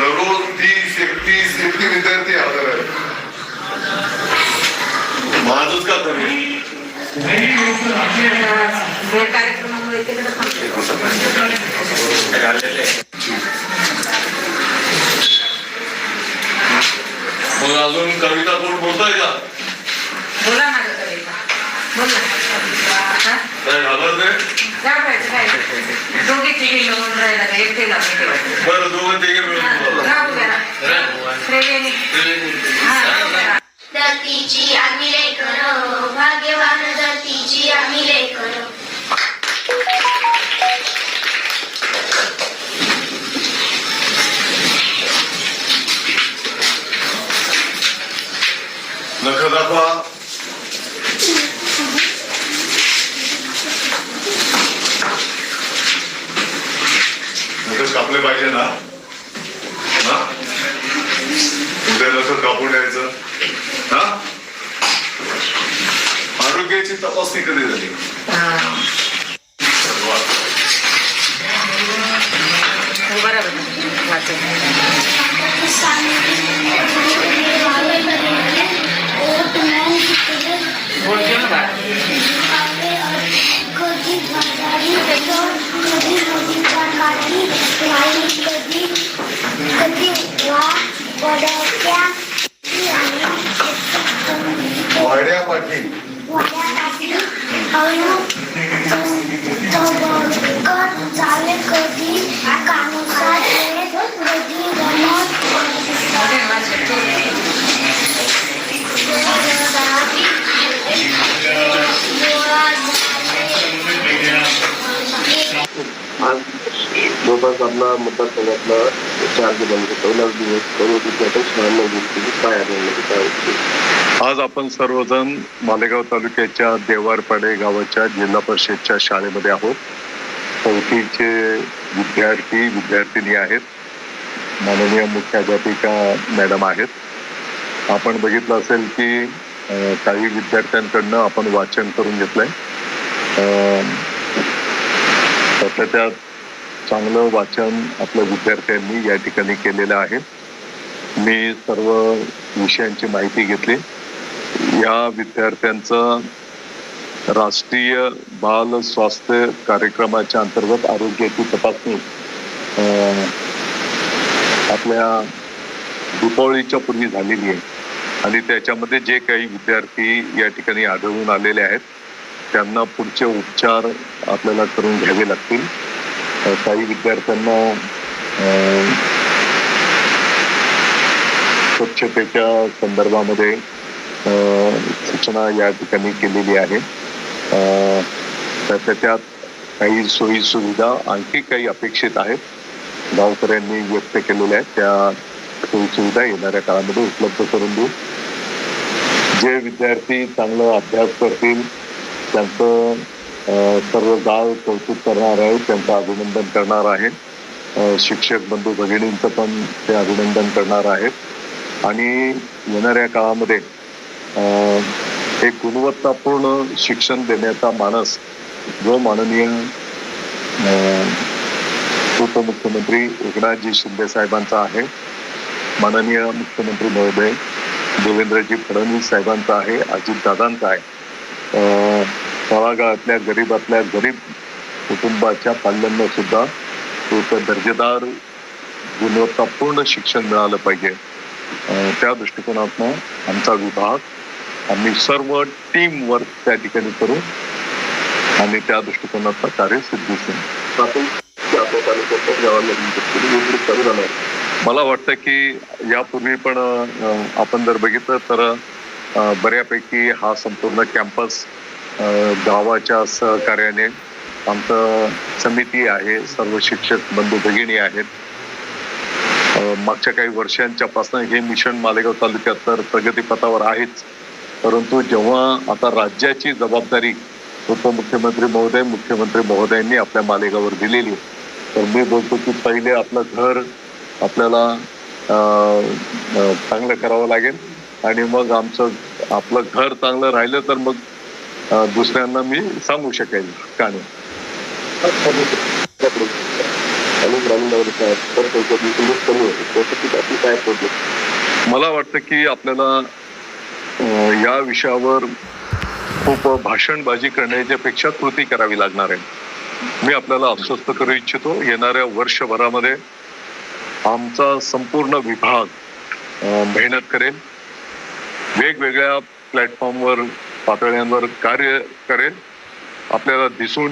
दररोज तीस एकतीस इतके विद्यार्थी हजर आहेत माझच का थांबते मग अजून कविता कोण बोलतोय का बोला ना गं कविता बोल हा? काय घाबरते काय पाहिजे काय दोघे तिघे मिळून राहिला का बरं दोघं तिघे मिळून राहू द्या धरतीची आम्ही लेकरं भाग्यवान धरतीची आम्ही कापून यायचं. हा? आरोग्याची तपासणी कधी झाली? बरोबर. आपला मतदारसंघातला चार दिवस पहिला दिवस सर्व विद्यार्थी शाळांना काय आढळलं काय होते? आज आपण सर्वजण मालेगाव तालुक्याच्या देवारपाडे गावाच्या जिल्हा परिषदच्या शाळेमध्ये आहोत. चौथीचे विद्यार्थी विद्यार्थिनी आहेत. माननीय मुख्याध्यापिका मॅडम आहेत. आपण बघितलं असेल की काही विद्यार्थ्यांकडनं आपण वाचन करून घेतलंय. अं, त्यातल्या त्यात चांगलं वाचन आपल्या विद्यार्थ्यांनी या ठिकाणी केलेलं आहे. मी सर्व विषयांची माहिती घेतली. या विद्यार्थ्यांचं राष्ट्रीय बाल स्वास्थ्य कार्यक्रमाच्या अंतर्गत आरोग्याची तपासणी अं, आपल्या दीपावलीच्या पूर्वी झालेली आहे. आणि त्याच्यामध्ये जे काही विद्यार्थी या ठिकाणी आढळून आलेले आहेत त्यांना पुढचे उपचार आपल्याला करून घ्यावे लागतील. काही विद्यार्थ्यांना अं, स्वच्छतेच्या संदर्भामध्ये सूचना या ठिकाणी केलेली आहे तर त्याच्यात काही सोयी सुविधा आणखी काही अपेक्षित आहेत गावकऱ्यांनी व्यक्त केलेल्या आहेत त्या सोयी सुविधा येणाऱ्या काळामध्ये उपलब्ध करून देऊ जे विद्यार्थी चांगला अभ्यास करतील त्यांचं सर्व गाव कौतुक करणार आहे त्यांचं अभिनंदन करणार आहे. शिक्षक बंधू भगिनींचं पण ते अभिनंदन करणार आहेत. आणि येणाऱ्या काळामध्ये एक गुणवत्तापूर्ण शिक्षण देण्याचा मानस जो माननीय उपमुख्यमंत्री एकनाथजी शिंदे साहेबांचा आहे माननीय मुख्यमंत्री महोदय देवेंद्रजी फडणवीस साहेबांचा आहे अजितदादांचा आहे. अ, तळागाळातल्या गरीबातल्या गरीब कुटुंबाच्या पाल्यांना सुद्धा तो दर्जेदार गुणवत्तापूर्ण शिक्षण मिळालं पाहिजे. त्या दृष्टिकोनातनं आमचा विभाग आम्ही सर्व टीम वर्क त्या ठिकाणी करू आणि त्या दृष्टिकोनातनं कार्य सिद्धीस मला वाटतं की यापूर्वी पण आपण जर बघितलं तर बऱ्यापैकी हा संपूर्ण कॅम्पस गावाच्या सहकार्याने आमचं समिती आहे सर्व शिक्षक बंधू भगिनी आहेत. मागच्या काही वर्षांच्या पासून हे मिशन मालेगाव तालुक्यात तर प्रगतीपथावर आहेच. परंतु जेव्हा आता राज्याची जबाबदारी उपमुख्यमंत्री महोदय मुख्यमंत्री महोदयांनी आपल्या मालेगावर दिलेली तर मी बोलतो की पहिले आपलं घर आपल्याला चांगलं करावं लागेल. आणि मग आमचं आपलं घर चांगलं राहिलं तर मग दुसऱ्यांना मी सांगू शकेल का मला वाटतं की आपल्याला या विषयावर खूप भाषणबाजी करण्याच्या पेक्षा कृती करावी लागणार आहे. मी आपल्याला अस्वस्थ करू इच्छितो येणाऱ्या वर्षभरामध्ये आमचा संपूर्ण विभाग मेहनत करेल. वेगवेगळ्या प्लॅटफॉर्मवर पातळ्यांवर कार्य करेल. आपल्याला दिसून